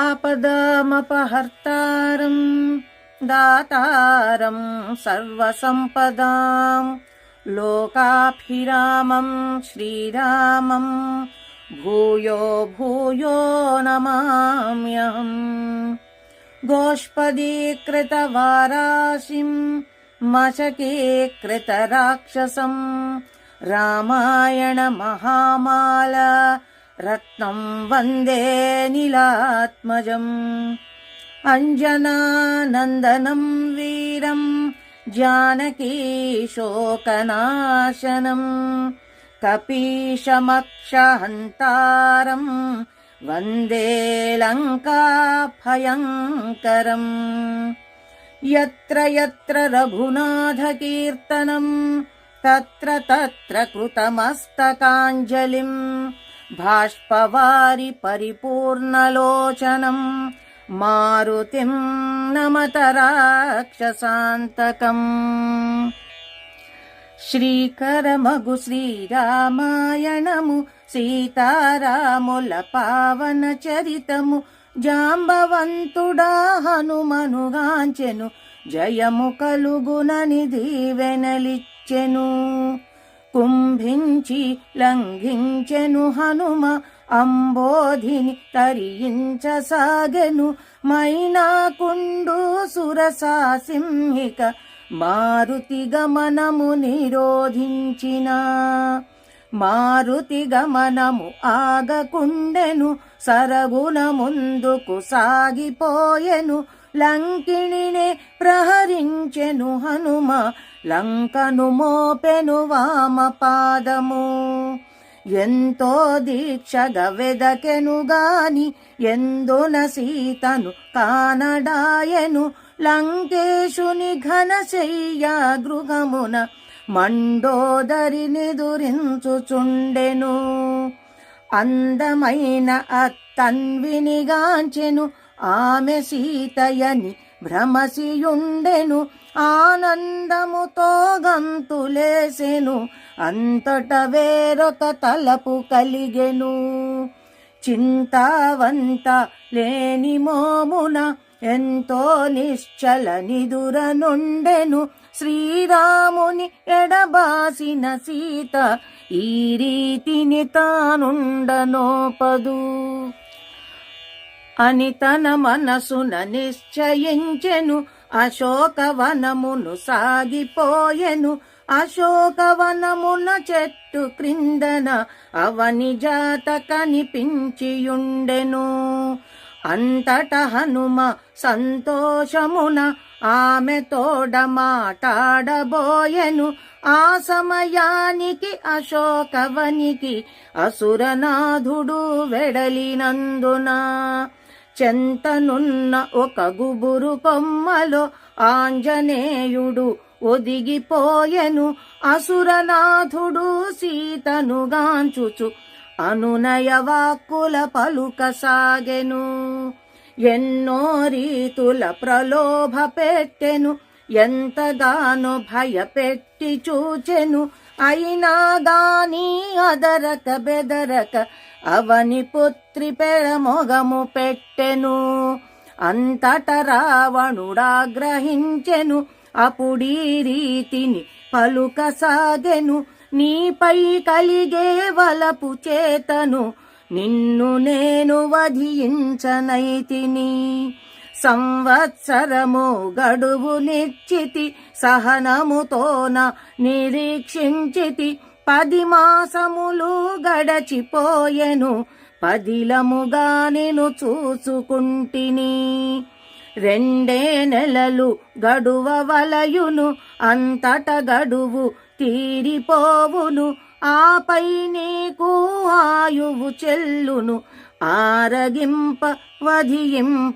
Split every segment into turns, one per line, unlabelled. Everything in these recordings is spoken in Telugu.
आपदामपहर्तारं दातारं सर्वसम्पदां लोकाभिरामं श्रीरामं भूयो भूयो नमाम्यहम् गोष्पदीकृतवाराशिं मशकीकृतराक्षसम् रामायणमहामाल रत्नं वन्दे नीलात्मजम् अञ्जनानन्दनं वीरं जानकीशोकनाशनम् कपीशमक्षहन्तारं वन्दे लङ्काभयङ्करम् यत्र यत्र रघुनाथकीर्तनम् तत्र तत्र कृतमस्तकाञ्जलिम् బాష్పవారి పరిపూర్ణలోచనం మారుతిం నమత రాక్షసాంతకం శ్రీకరమగు శ్రీరామాయణము సీతారాముల పావన చరితము జాంబవంతుడా హనుమనుగాంచెను జయము కలుగునని దీవెనలిచ్చెను కుంభించి లంఘించెను హనుమ అంబోధిని తరించసాగెను మైనాకుండు సురసాసింహిక మారుతి గమనము నిరోధించిన. మారుతి గమనము ఆగకుండెను సరగున ముందుకు సాగిపోయెను. లంకిణినే ప్రహరించెను హనుమ లంకను మోపెను వామ పాదము. ఎంతో దీక్షగా వెదకెను గాని ఎందున సీతను కానడాయను. లంకేశుని ఘనశయ్య గృహమున మండోదరిని దురించుచుండెను అందమైన అత్తన్వినిగాంచెను ఆమె సీతయని భ్రమసియుండెను ఆనందముతో గంతులేసెను అంతట వేరొక తలపు కలిగెను. చింతావంత లేని మోమున ఎంతో నిశ్చల నిదురనుండెను శ్రీరాముని ఎడబాసిన సీత ఈ రీతిని తానుండనోపదు. అని తన మనసున నిశ్చయించెను. అశోకవనమును సాగిపోయెను. అశోకవనమున చెట్టు క్రిందన అవని జాత కనిపించియుండెను అంతట హనుమ సంతోషమున ఆమె తోడ మాటాడబోయెను. ఆ సమయానికి అశోకవనికి అసురనాథుడు వెడలినందునా చెంతనున్న ఒక గుబురు కొమ్మలో ఆంజనేయుడు ఒదిగిపోయెను. అసురనాథుడు సీతను గాంచుచు. అనునయ వాక్కుల పలుకసాగెను ఎన్నో రీతుల ప్రలోభ పెట్టెను. ఎంతగానో భయపెట్టి చూచెను. అయినా గాని అదరక బెదరక అవని పుత్రి పెడమొగము పెట్టెను అంతట రావణుడాగ్రహించెను అప్పుడీ రీతిని పలుకసాగెను నీపై కలిగే వలపు చేతను నిన్ను నేను వధించనైతిని. సంవత్సరము గడువు నిశ్చితి సహనముతోన నిరీక్షించితి పది మాసములు గడచిపోయెను పదిలముగా నేను చూసుకుంటిని. రెండే నెలలు గడువ వలయును అంతట గడువు తీరిపోవును. ఆపై నీకు ఆయువు చెల్లును ఆరగింప వధింపమందును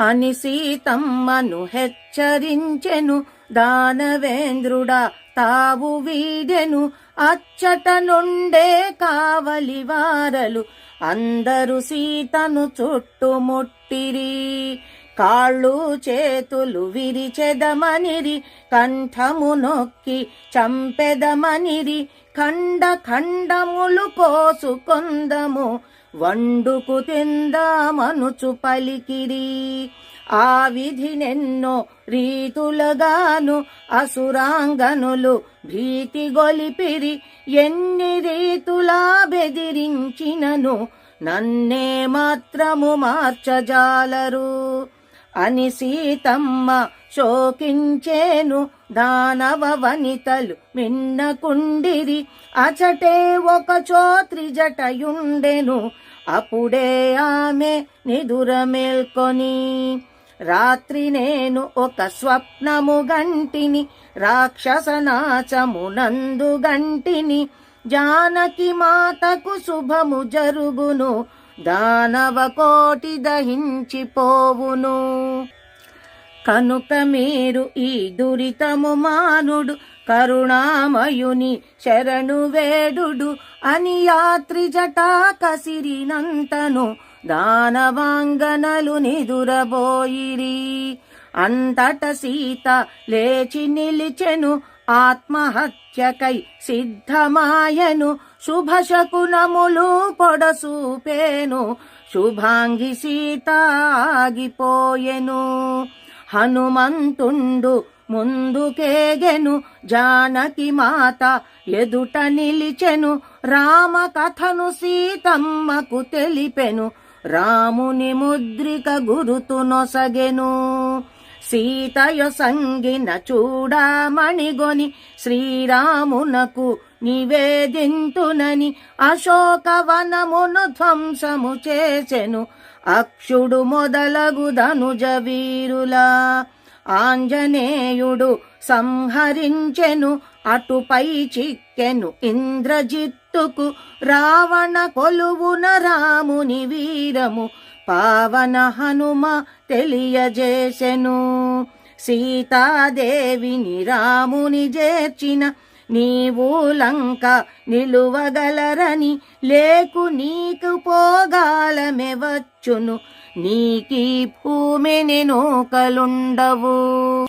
అని సీతమ్మను హెచ్చరించెను దానవేంద్రుడా తావు వీడెను అచ్చట నుండే కావలి వారలు అందరు సీతను చుట్టుముట్టిరి. కాళ్ళు చేతులు విరిచెదమనిరి కంఠము నొక్కి చంపెదమనిరి ఖండ ఖండములు కోసుకొందము. వండుకు తిందామనుచు పలికిరి. ఆ విధినెన్నో రీతులుగాను అసురాంగనులు భీతి గొలిపిరి. ఎన్ని రీతులా బెదిరించినను నన్నే మాత్రము మార్చజాలరు. అని సీతమ్మ శోకించేను దానవ వనితలు మిన్నకుండిరి అచటే ఒక చోత్రి జటయుండెను. అప్పుడే ఆమె నిదుర మేల్కొని రాత్రి నేను ఒక స్వప్నము గంటిని రాక్షసనాచమునందు గంటిని. జానకి మాతకు శుభము జరుగును. దానవ కోటి దహించిపోవును. కనుక మీరు ఈ దురితము మానుడు కరుణామయుని శరణు వేడుడు అని యాత్రి జటా కసిరినంతను దానవాంగనలు నిదురబోయిరి. అంతట సీత లేచి నిలిచెను ఆత్మహత్యకై సిద్ధమాయను శుభశకునములు పొడసూపేను శుభాంగి సీత ఆగిపోయెను హనుమంతుండు ముందుకేగెను జానకి మాత ఎదుట నిలిచెను రామ కథను సీతమ్మకు తెలిపెను రాముని ముద్రిక గురుతు నొసగెను. సీతయ సంగిన చూడమణిగొని శ్రీరామునకు నివేదింతునని అశోకవనమును ధ్వంసము చేసెను. అక్షుడు మొదలగు ధనుజ వీరులా ఆంజనేయుడు సంహరించెను. అటుపై చిక్కెను ఇంద్రజిత్తుకు రావణ కొలువున రాముని వీరము. పావన హనుమ తెలియజేసెను. సీతాదేవిని రాముని చేర్చిన నీవు లంక నిలువగలరని లేకు నీకు పోగాలమెవచ్చును? నీకీ భూమిని నూకలుండవు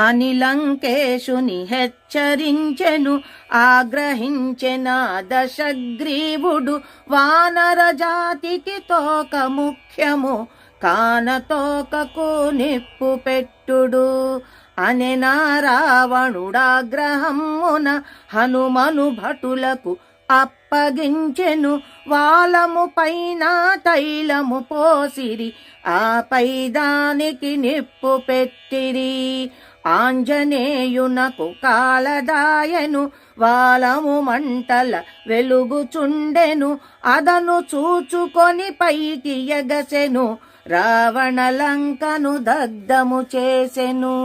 అని లంకేశుని హెచ్చరించెను ఆగ్రహించెన దశగ్రీవుడు. వానర జాతికి తోక ముఖ్యము కానతోకకు నిప్పు పెట్టుడు. అనే రావణుడాగ్రహమున హనుమను భటులకు అప్పగించెను. వాలము పైన తైలము పోసిరి ఆపై దానికి నిప్పు పెట్టిరి. ఆంజనేయునకు కాలదాయను వాలము మంటల వెలుగుచుండెను. అదను చూచుకొని పైకి ఎగసెను. రావణ లంకను దగ్ధము చేసెను.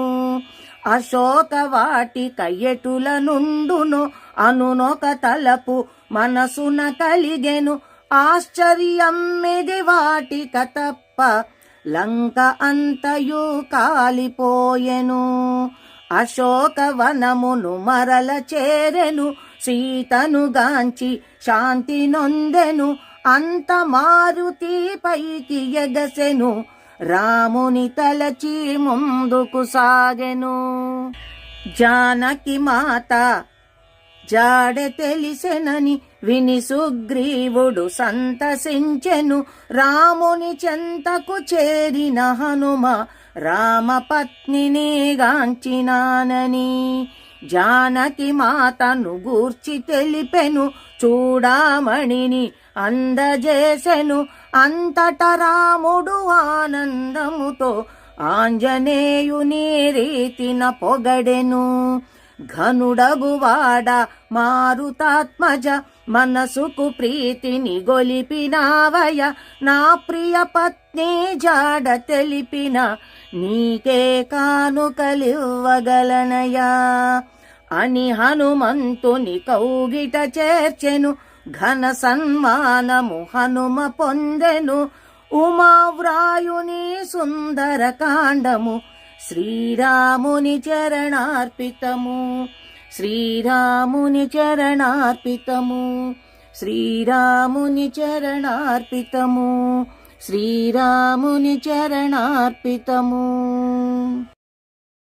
అశోక వాటి కయ్యటుల నుండును అనునొక తలపు మనసున కలిగెను. ఆశ్చర్యం మెది వాటిక తప్ప లంక అంతయు కాలిపోయెను. అశోకవనమును మరల చేరెను. సీతను గాంచి శాంతి నొందెను. అంత మారుతి పైకి ఎగసెను రాముని తలచి ముందుకు సాగెను. జానకి మాత జాడ తెలిసెనని విని సుగ్రీవుడు సంతసించెను. రాముని చెంతకు చేరిన హనుమ రామపత్నిని గాంచినానని. జానకి మాతను గూర్చి తెలిపెను చూడామణిని అందజేసెను. అంతట రాముడు ఆనందముతో ఆంజనేయుని రీతిన పొగడెను. ఘనుడగువాడ మారుతాత్మజ మనసుకు ప్రీతిని గొలిపినావయ నా ప్రియ పత్ని జాడ తెలిపిన నీకే కానుకలివ్వగలనయా అని హనుమంతుని కౌగిట చేర్చెను ఘన సన్మానము హనుమ పొందెను. ఉమావ్రాయుని సుందర కాండము శ్రీరాముని చరణార్పితము. శ్రీరాముని చరణార్పితము. శ్రీరాముని చరణార్పితము. శ్రీరాముని చరణార్పితము.